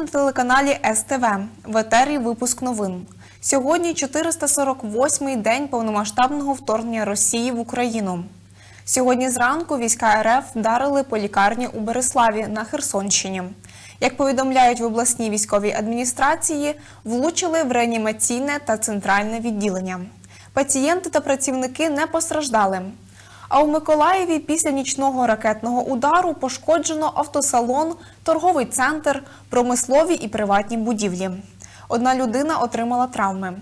На телеканалі СТВ. В етері випуск новин. Сьогодні 448-й день повномасштабного вторгнення Росії в Україну. Сьогодні зранку війська РФ вдарили по лікарні у Береславі на Херсонщині. Як повідомляють в обласній військовій адміністрації, влучили в реанімаційне та центральне відділення. Пацієнти та працівники не постраждали. А у Миколаєві після нічного ракетного удару пошкоджено автосалон, торговий центр, промислові і приватні будівлі. Одна людина отримала травми.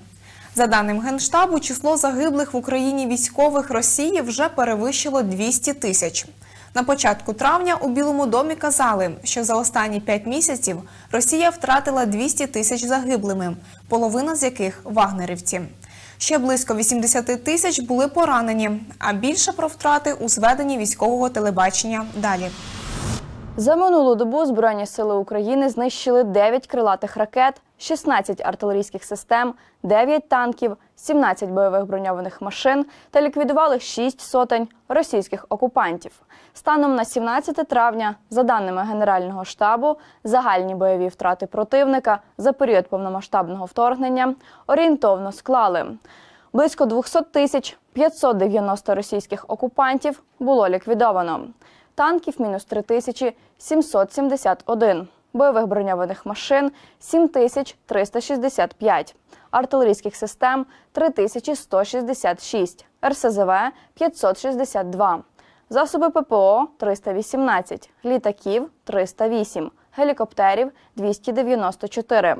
За даним Генштабу, число загиблих в Україні військових Росії вже перевищило 200 тисяч. На початку травня у Білому домі казали, що за останні 5 місяців Росія втратила 200 тисяч загиблими, половина з яких вагнерівці. Ще близько 80 тисяч були поранені, а більше про втрати у зведенні військового телебачення далі. За минулу добу Збройні сили України знищили 9 крилатих ракет, 16 артилерійських систем, 9 танків, 17 бойових броньованих машин та ліквідували 6 сотень російських окупантів. Станом на 17 травня, за даними Генерального штабу, загальні бойові втрати противника за період повномасштабного вторгнення орієнтовно склали. Близько 200 тисяч 590 російських окупантів було ліквідовано. Танків мінус 3771, бойових броньованих машин 7365, артилерійських систем 3166, РСЗВ 562, засоби ППО 318, літаків 308, гелікоптерів 294,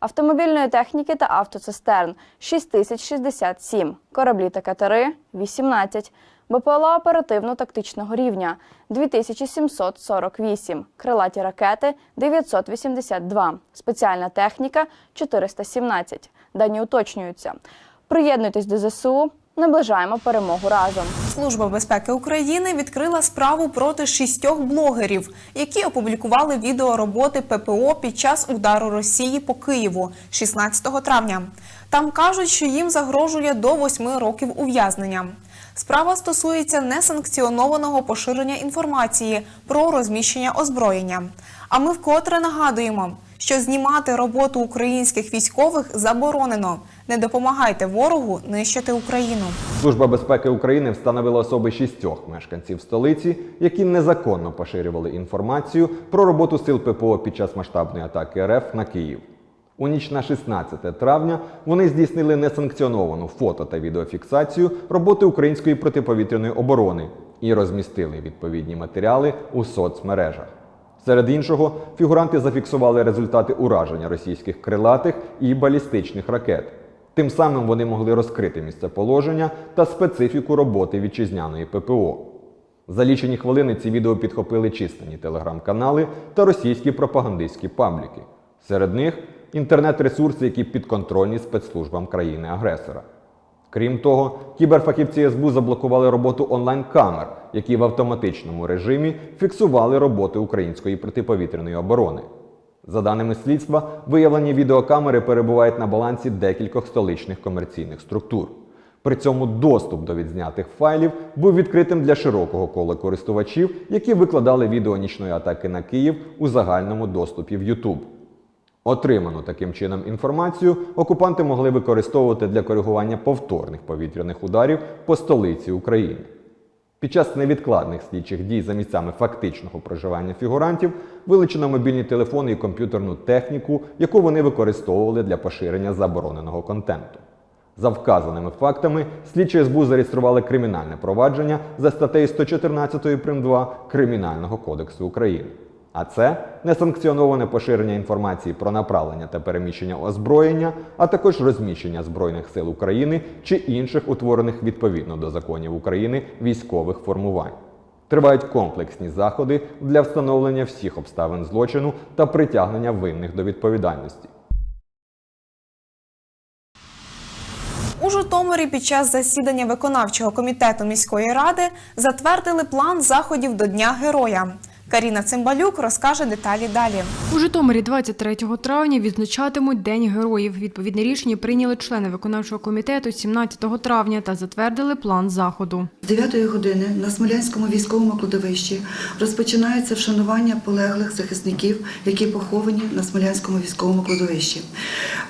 автомобільної техніки та автоцистерн 6067, кораблі та катери 18, БПЛА оперативно-тактичного рівня 2748, крилаті ракети 982, спеціальна техніка 417. Дані уточнюються. Приєднуйтесь до ЗСУ, наближаємо перемогу разом. Служба безпеки України відкрила справу проти шістьох блогерів, які опублікували відео роботи ППО під час удару Росії по Києву 16 травня. Там кажуть, що їм загрожує до восьми років ув'язнення. Справа стосується несанкціонованого поширення інформації про розміщення озброєння. А ми вкотре нагадуємо, що знімати роботу українських військових заборонено. Не допомагайте ворогу нищити Україну. Служба безпеки України встановила особи шістьох мешканців столиці, які незаконно поширювали інформацію про роботу сил ППО під час масштабної атаки РФ на Київ. У ніч на 16 травня вони здійснили несанкціоновану фото та відеофіксацію роботи української протиповітряної оборони і розмістили відповідні матеріали у соцмережах. Серед іншого, фігуранти зафіксували результати ураження російських крилатих і балістичних ракет. Тим самим вони могли розкрити місцеположення та специфіку роботи вітчизняної ППО. За лічені хвилини ці відео підхопили численні телеграм-канали та російські пропагандистські пабліки. Серед них інтернет-ресурси, які підконтрольні спецслужбам країни-агресора. Крім того, кіберфахівці СБУ заблокували роботу онлайн-камер, які в автоматичному режимі фіксували роботи української протиповітряної оборони. За даними слідства, виявлені відеокамери перебувають на балансі декількох столичних комерційних структур. При цьому доступ до відзнятих файлів був відкритим для широкого кола користувачів, які викладали відео нічної атаки на Київ у загальному доступі в YouTube. Отриману таким чином інформацію окупанти могли використовувати для коригування повторних повітряних ударів по столиці України. Під час невідкладних слідчих дій за місцями фактичного проживання фігурантів вилучено мобільні телефони і комп'ютерну техніку, яку вони використовували для поширення забороненого контенту. За вказаними фактами, слідчі СБУ зареєстрували кримінальне провадження за статтею 114 прим. 2 Кримінального кодексу України. А це несанкціоноване поширення інформації про направлення та переміщення озброєння, а також розміщення Збройних сил України чи інших утворених відповідно до законів України військових формувань. Тривають комплексні заходи для встановлення всіх обставин злочину та притягнення винних до відповідальності. У Житомирі під час засідання виконавчого комітету міської ради затвердили план заходів до Дня Героя. Каріна Цимбалюк розкаже деталі далі. У Житомирі 23 травня відзначатимуть День героїв. Відповідне рішення прийняли члени виконавчого комітету 17 травня та затвердили план заходу. З 9 години на Смолянському військовому кладовищі розпочинається вшанування полеглих захисників, які поховані на Смолянському військовому кладовищі.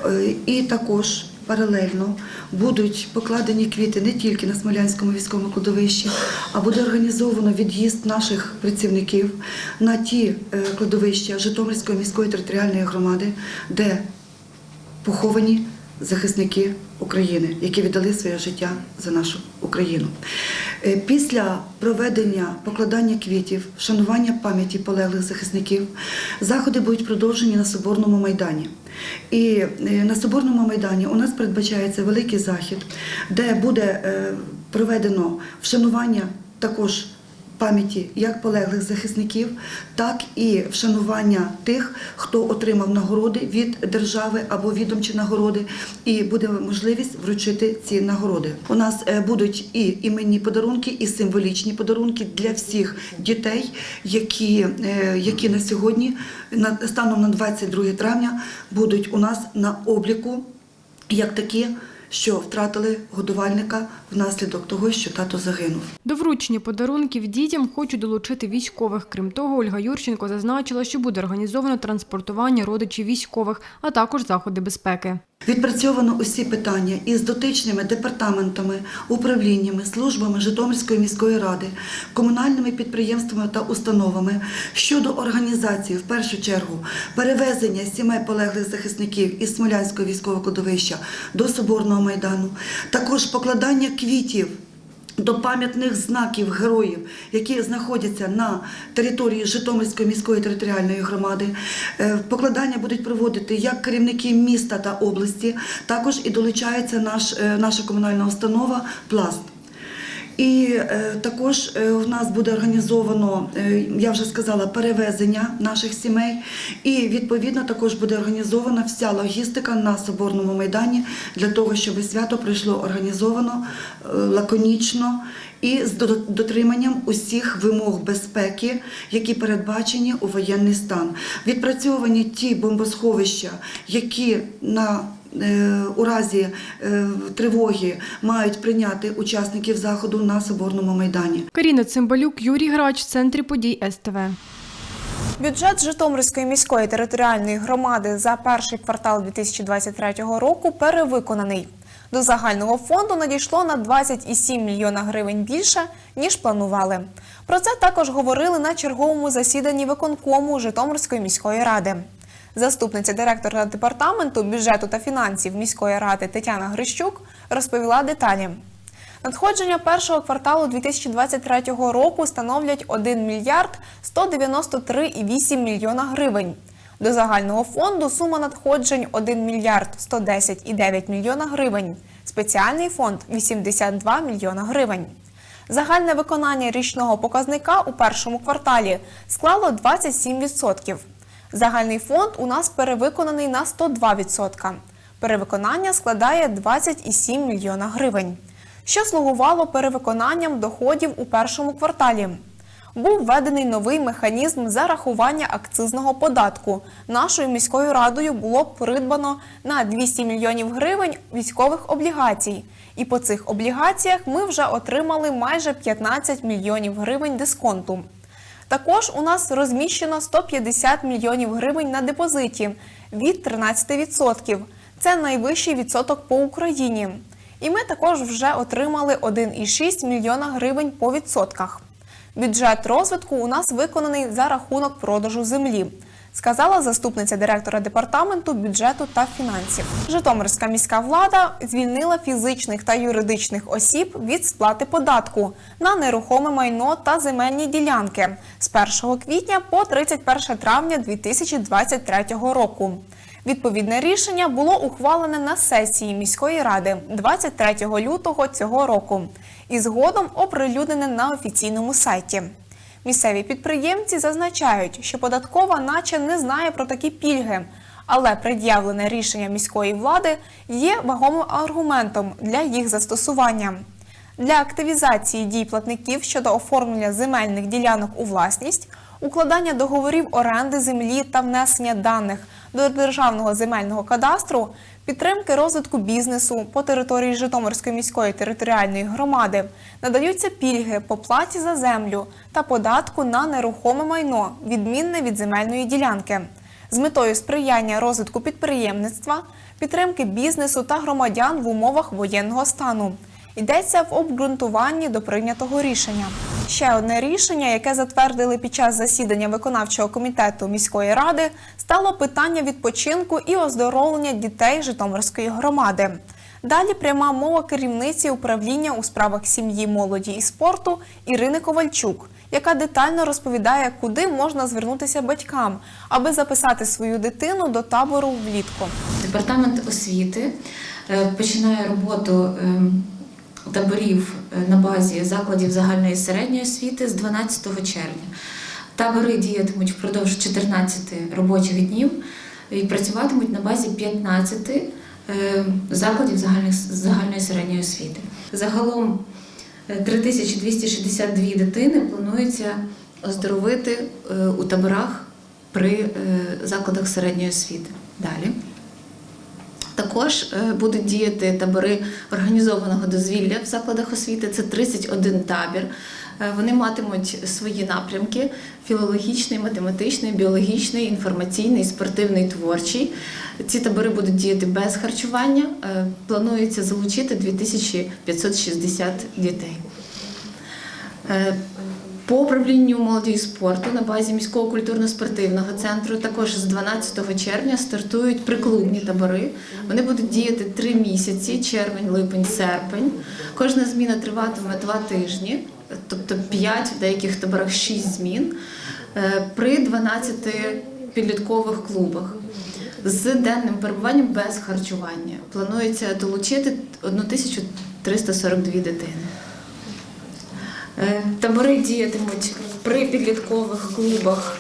Е, І також паралельно будуть покладені квіти не тільки на Смолянському військовому кладовищі, а буде організовано від'їзд наших працівників на ті е, кладовища Житомирської міської територіальної громади, де поховані захисники України, які віддали своє життя за нашу Україну. Е, Після проведення покладання квітів, вшанування пам'яті полеглих захисників, заходи будуть продовжені на Соборному майдані. І е, на Соборному майдані у нас передбачається великий захід, де буде е, проведено вшанування також пам'яті як полеглих захисників, так і вшанування тих, хто отримав нагороди від держави або відомчі нагороди, і буде можливість вручити ці нагороди. У нас е, будуть і іменні подарунки, і символічні подарунки для всіх дітей, які, е, які на сьогодні, станом на 22 травня, будуть у нас на обліку як такі, що втратили годувальника внаслідок того, що тато загинув. До вручення подарунків дітям хочуть долучити військових. Крім того, Ольга Юрченко зазначила, що буде організовано транспортування родичів військових, а також заходи безпеки. Відпрацьовано усі питання із дотичними департаментами, управліннями, службами Житомирської міської ради, комунальними підприємствами та установами щодо організації, в першу чергу, перевезення сімей полеглих захисників із Смолянського військового кладовища до Соборного майдану, також покладання квітів. До пам'ятних знаків героїв, які знаходяться на території Житомирської міської територіальної громади, Е, покладання будуть проводити як керівники міста та області, також і долучається наш, е, наша комунальна установа Пласт. І е, також е, в нас буде організовано, е, я вже сказала, перевезення наших сімей, і відповідно також буде організована вся логістика на соборному майдані для того, щоб свято пройшло організовано, лаконічно і з дотриманням усіх вимог безпеки, які передбачені у воєнний стан. Відпрацьовані ті бомбосховища, які на у разі е, тривоги мають прийняти учасників заходу на соборному майдані. Каріна Цимбалюк, Юрій Грач, в центрі подій СТВ. Бюджет Житомирської міської територіальної громади за перший квартал 2023 року перевиконаний. До загального фонду надійшло на 27 мільйона гривень більше, ніж планували. Про це також говорили на черговому засіданні виконкому Житомирської міської ради. Заступниця директора департаменту бюджету та фінансів міської ради Тетяна Грищук розповіла деталі. Надходження першого кварталу 2023 року становлять 1 мільярд 193,8 мільйона гривень. До загального фонду сума надходжень 1 мільярд 110,9 мільйона гривень. Спеціальний фонд 82 мільйона гривень. Загальне виконання річного показника у першому кварталі склало 27%. Загальний фонд у нас перевиконаний на 102%. Перевиконання складає 20,7 мільйона гривень що слугувало перевиконанням доходів у першому кварталі. Був введений новий механізм зарахування акцизного податку. Нашою міською радою було придбано на 200 мільйонів гривень військових облігацій. І по цих облігаціях ми вже отримали майже 15 мільйонів гривень дисконту. Також у нас розміщено 150 мільйонів гривень на депозиті від 13%. Це найвищий відсоток по Україні. І ми також вже отримали 1,6 мільйона гривень по відсотках. Бюджет розвитку у нас виконаний за рахунок продажу землі, сказала заступниця директора департаменту бюджету та фінансів. Житомирська міська влада звільнила фізичних та юридичних осіб від сплати податку на нерухоме майно та земельні ділянки з 1 квітня по 31 травня 2023 року. Відповідне рішення було ухвалене на сесії міської ради 23 лютого цього року і згодом оприлюднене на офіційному сайті. Місцеві підприємці зазначають, що податкова наче не знає про такі пільги, але пред'явлене рішення міської влади є вагомим аргументом для їх застосування. Для активізації дій платників щодо оформлення земельних ділянок у власність укладання договорів оренди землі та внесення даних до державного земельного кадастру, підтримки розвитку бізнесу по території Житомирської міської територіальної громади надаються пільги по платі за землю та податку на нерухоме майно, відмінне від земельної ділянки, з метою сприяння розвитку підприємництва, підтримки бізнесу та громадян в умовах воєнного стану. Йдеться в обґрунтуванні до прийнятого рішення. Ще одне рішення, яке затвердили під час засідання виконавчого комітету міської ради, стало питання відпочинку і оздоровлення дітей Житомирської громади. Далі пряма мова керівниці управління у справах сім'ї, молоді і спорту Ірини Ковальчук, яка детально розповідає, куди можна звернутися батькам, аби записати свою дитину до табору влітку. Департамент освіти е, починає роботу ем, таборів е, на базі закладів загальної середньої освіти з 12 червня. Табори діятимуть впродовж 14 робочих днів і працюватимуть на базі 15 е, закладів загальної середньої освіти. Загалом е, 3262 дитини планується оздоровити е, у таборах при е, закладах середньої освіти. Далі. Також е, будуть діяти табори організованого дозвілля в закладах освіти. Це 31 табір. Е, Вони матимуть свої напрямки: філологічний, математичний, біологічний, інформаційний, спортивний, творчий. Ці табори будуть діяти без харчування. Е, Планується залучити 2560 дітей. По управлінню молоді і спорту на базі міського культурно-спортивного центру також з 12 червня стартують приклубні табори. Вони будуть діяти три місяці: червень, липень, серпень. Кожна зміна триватиме два тижні, тобто 5, в деяких таборах 6 змін е, при 12 підліткових клубах. З денним перебуванням без харчування планується долучити 1342 дитини. Е, Табори діятимуть при підліткових клубах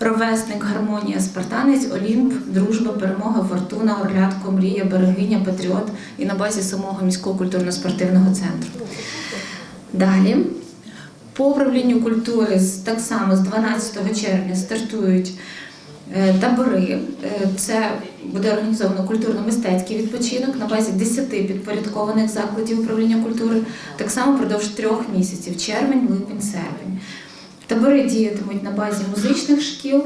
Ровесник, Гармонія, Спартанець, Олімп, Дружба, Перемога, Фортуна, Орлятко, Мрія, Берегиня, Патріот і на базі самого міського культурно-спортивного центру. Далі. По управлінню культури так само з 12 червня стартують табори. Е, Це буде організовано культурно-мистецький відпочинок на базі 10 підпорядкованих закладів управління культури, так само впродовж трьох місяців червень, липень, серпень. Табори діятимуть на базі музичних шкіл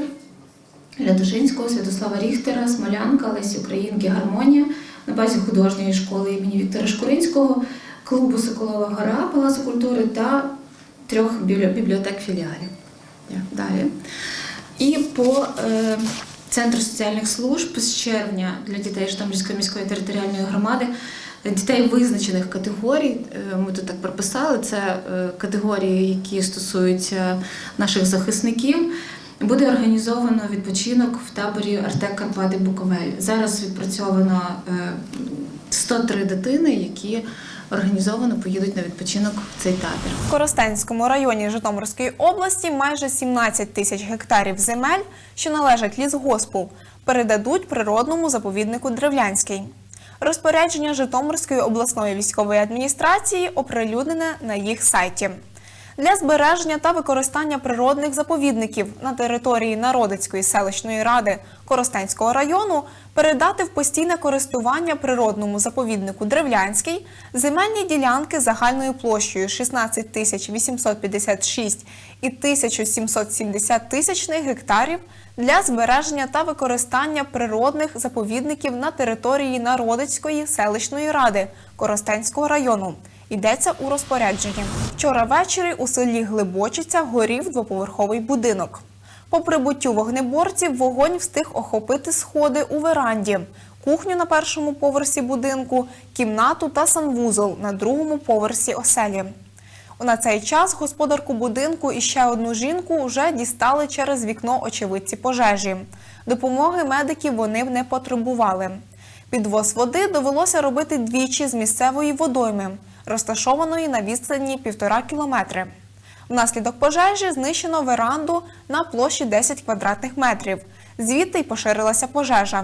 Лятошинського, Святослава Ріхтера, Смолянка, Лесі Українки, Гармонія на базі художньої школи імені Віктора Шкуринського, клубу Соколова Гора, Палацу культури та трьох бібліотек філіалів. Далі. І по е, Центру соціальних служб з червня для дітей Житомирської міської територіальної громади дітей визначених категорій. е, Ми тут так прописали. Це е, категорії, які стосуються наших захисників. Буде організовано відпочинок в таборі Артек Карпати Буковель. Зараз відпрацьовано е, 103 дитини, які організовано поїдуть на відпочинок в цей табір. В Коростенському районі Житомирської області майже 17 тисяч гектарів земель, що належать лісгоспу, передадуть природному заповіднику Древлянський. Розпорядження Житомирської обласної військової адміністрації оприлюднене на їх сайті. Для збереження та використання природних заповідників на території Народицької селищної ради Коростенського району передати в постійне користування природному заповіднику Древлянський земельні ділянки загальною площею 16 тисяч 856 і 1770 тисячних гектарів для збереження та використання природних заповідників на території Народицької селищної ради Коростенського району. Йдеться у розпорядженні. Вчора ввечері у селі Глибочиця горів двоповерховий будинок. По прибуттю вогнеборців вогонь встиг охопити сходи у веранді, кухню на першому поверсі будинку, кімнату та санвузол на другому поверсі оселі. На цей час господарку будинку і ще одну жінку вже дістали через вікно очевидці пожежі. Допомоги медиків вони не потребували. Підвоз води довелося робити двічі з місцевої водойми, розташованої на відстані півтора кілометри. Внаслідок пожежі знищено веранду на площі 10 квадратних метрів. Звідти й поширилася пожежа.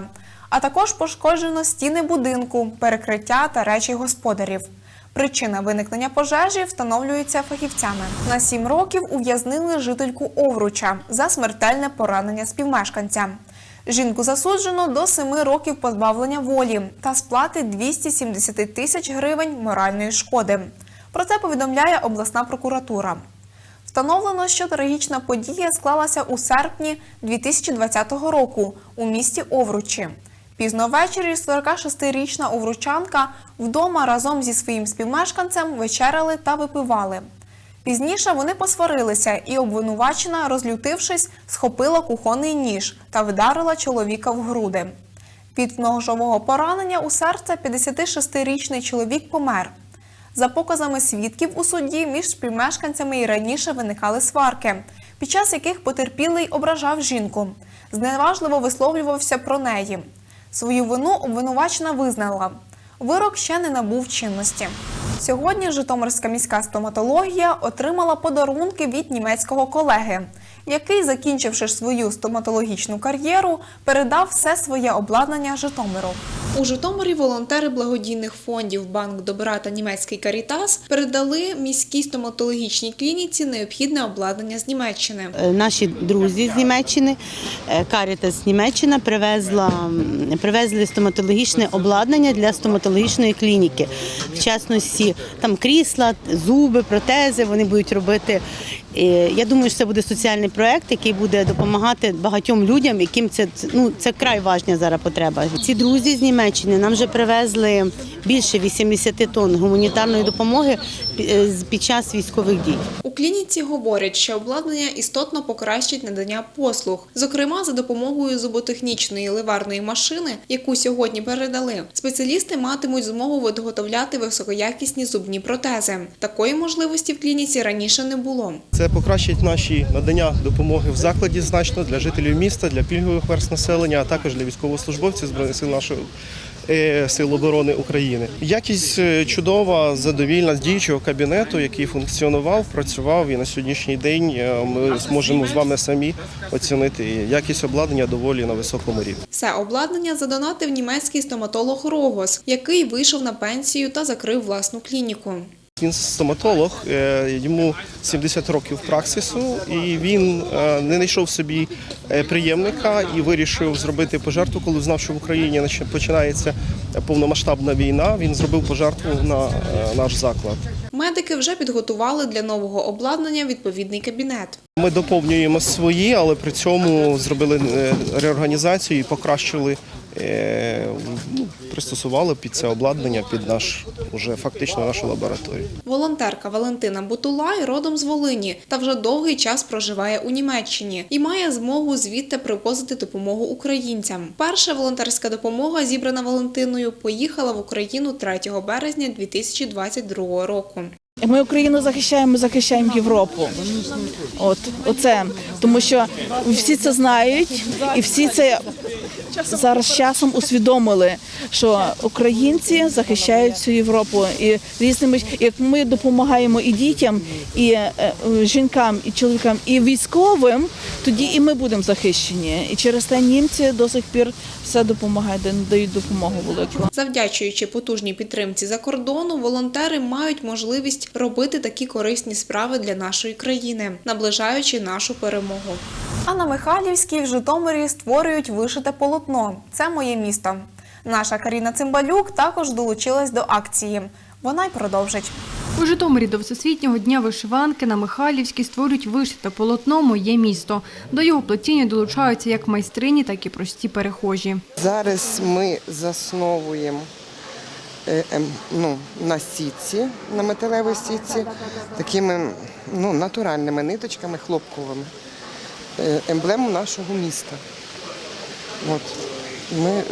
А також пошкоджено стіни будинку, перекриття та речі господарів. Причина виникнення пожежі встановлюється фахівцями. На сім років ув'язнили жительку Овруча за смертельне поранення співмешканця. Жінку засуджено до семи років позбавлення волі та сплати 270 тисяч гривень моральної шкоди. Про це повідомляє обласна прокуратура. Встановлено, що трагічна подія склалася у серпні 2020 року у місті Овручі. Пізно ввечері 46-річна овручанка вдома разом зі своїм співмешканцем вечеряли та випивали. Пізніше вони посварилися, і обвинувачена, розлютившись, схопила кухонний ніж та вдарила чоловіка в груди. Від ножового поранення у серце 56-річний чоловік помер. За показами свідків у суді між співмешканцями і раніше виникали сварки, під час яких потерпілий ображав жінку, зневажливо висловлювався про неї. Свою вину обвинувачена визнала. Вирок ще не набув чинності. Сьогодні Житомирська міська стоматологія отримала подарунки від німецького колеги, який, закінчивши свою стоматологічну кар'єру, передав все своє обладнання Житомиру. У Житомирі волонтери благодійних фондів Банк Добра та німецький Карітас передали міській стоматологічній клініці необхідне обладнання з Німеччини. Е, Наші друзі з Німеччини, е, Карітас Німеччина привезла привезли стоматологічне обладнання для стоматологічної клініки. В частності там крісла, зуби, протези. Вони будуть робити. Я думаю, що це буде соціальний проект, який буде допомагати багатьом людям, яким це ну це край важня зараз потреба. Ці друзі з Німеччини нам вже привезли більше 80 тонн гуманітарної допомоги е, під час військових дій. У клініці говорять, що обладнання істотно покращить надання послуг, зокрема за допомогою зуботехнічної ливарної машини, яку сьогодні передали. Спеціалісти матимуть змогу виготовляти високоякісні зубні протези. Такої можливості в клініці раніше не було. Це покращить наші надання допомоги в закладі значно для жителів міста, для пільгових верст населення, а також для військовослужбовців збройних сил нашої е, сил оборони України. Якість е, чудова, задовільна з діючого кабінету, який функціонував, працював і на сьогоднішній день е, ми зможемо з вами самі оцінити якість обладнання доволі на високому рівні. Все обладнання задонатив німецький стоматолог Рогос, який вийшов на пенсію та закрив власну клініку. Він стоматолог, е, йому 70 років праксису, і він е, не знайшов собі е, приємника і вирішив зробити пожертву, коли знав, що в Україні починається повномасштабна війна. Він зробив пожертву на наш заклад. Медики вже підготували для нового обладнання відповідний кабінет. Ми доповнюємо свої, але при цьому зробили реорганізацію і покращили. Пристосували під це обладнання під наш уже фактично нашу лабораторію. Волонтерка Валентина Бутулай родом з Волині та вже довгий час проживає у Німеччині і має змогу звідти привозити допомогу українцям. Перша волонтерська допомога, зібрана Валентиною, поїхала в Україну 3 березня 2022 року. Ми Україну захищаємо, захищаємо Європу. От оце тому, що всі це знають, і всі це зараз часом усвідомили, що українці захищають всю Європу і різними як ми допомагаємо і дітям, і е, жінкам, і чоловікам, і військовим, тоді і ми будемо захищені. І через те німці до сих пір все допомагають, дають допомогу велику. Завдячуючи потужній підтримці за кордону, волонтери мають можливість робити такі корисні справи для нашої країни, наближаючи нашу перемогу. А на Михайлівській в Житомирі створюють вишите полотно. Це моє місто. Наша Каріна Цимбалюк також долучилась до акції. Вона й продовжить. У Житомирі до Всесвітнього дня вишиванки на Михайлівській створюють вишите полотно Моє місто. До його плетіння долучаються як майстрині, так і прості перехожі. Зараз ми засновуємо е, ем, ну, на сітці, на металевій сітці, такими ну, натуральними ниточками хлопковими, емблему нашого міста. От. Ми е,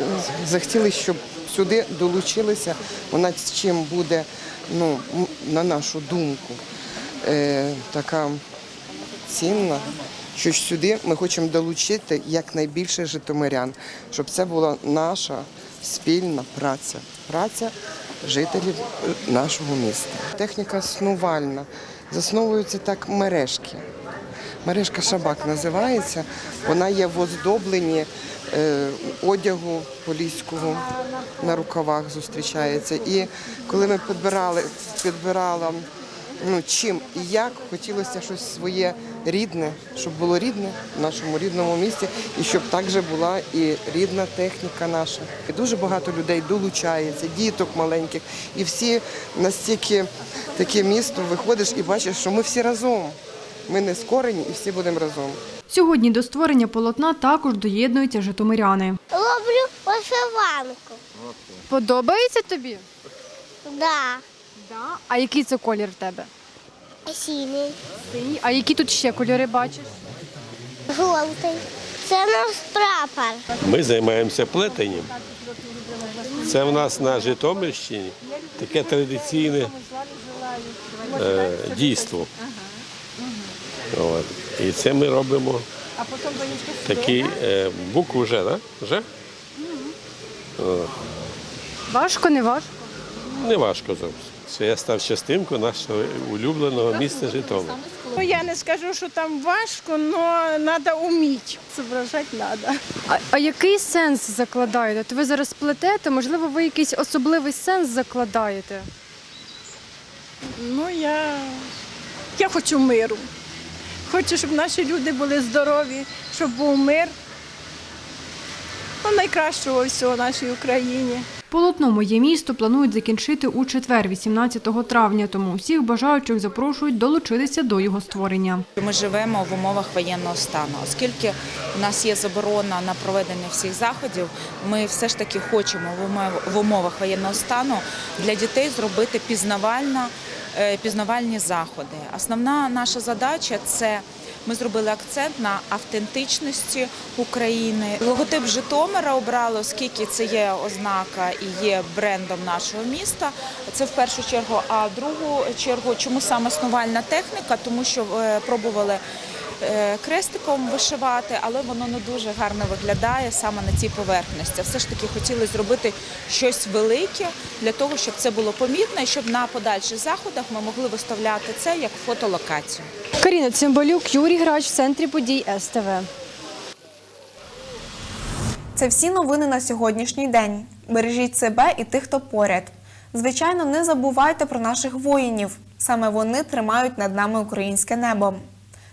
захотіли, щоб сюди долучилися, вона чим буде, ну, на нашу думку, е, така цінна, що сюди ми хочемо долучити якнайбільше житомирян, щоб це була наша спільна праця, праця жителів е, нашого міста. Техніка снувальна, засновуються так мережки. Мережка Шабак називається. Вона є в оздобленні е, одягу поліського на рукавах зустрічається. І коли ми підбирали, підбирала ну, чим і як, хотілося щось своє рідне, щоб було рідне в нашому рідному місті, і щоб також була і рідна техніка наша. І дуже багато людей долучається, діток маленьких, і всі настільки таке місто виходиш і бачиш, що ми всі разом. Ми не скорені і всі будемо разом. Сьогодні до створення полотна також доєднуються житомиряни. Роблю вишиванку. Подобається тобі? Да. Да. А який це колір в тебе? Синій, Синій. А які тут ще кольори бачиш? жовтий. Це наш прапор. Ми займаємося плетенням. Це в нас на Житомирщині таке традиційне е, дійство. От. І це ми робимо такі е, букву Ж, да? Ж? Важко, не важко. Не важко зовсім. Це я став частинкою нашого улюбленого міста Житомир. Ну, я не скажу, що там важко, але треба вміти. Зображати треба. А, а який сенс закладаєте? От ви зараз плетете, можливо, ви якийсь особливий сенс закладаєте? Ну, я, я хочу миру. Хочу, щоб наші люди були здорові, щоб був мир. Ну, найкращого всього нашій Україні. Полотно Моє місто планують закінчити у четвер, 18 травня, тому всіх бажаючих запрошують долучитися до його створення. Ми живемо в умовах воєнного стану, оскільки у нас є заборона на проведення всіх заходів. Ми все ж таки хочемо в умовах воєнного стану для дітей зробити пізнавальна, е, пізнавальні заходи. Основна наша задача це. Ми зробили акцент на автентичності України. Логотип Житомира обрали, оскільки це є ознака і є брендом нашого міста. Це в першу чергу. А в другу чергу, чому саме основальна техніка? Тому що е, пробували е, крестиком вишивати, але воно не дуже гарно виглядає саме на цій поверхності. Все ж таки хотіли зробити щось велике для того, щоб це було помітно і щоб на подальших заходах ми могли виставляти це як фотолокацію. Каріна Цимбалюк, Юрій Грач в центрі подій СТВ. Це всі новини на сьогоднішній день. Бережіть себе і тих, хто поряд. Звичайно, не забувайте про наших воїнів. Саме вони тримають над нами українське небо.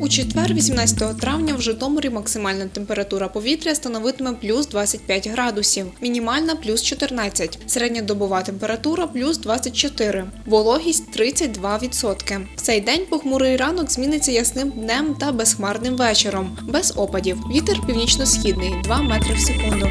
У четвер, 18 травня, в Житомирі максимальна температура повітря становитиме плюс 25 градусів, мінімальна плюс 14, середньодобова температура плюс 24, вологість 32%. В цей день похмурий ранок зміниться ясним днем та безхмарним вечором, без опадів. Вітер північно-східний 2 метри в секунду.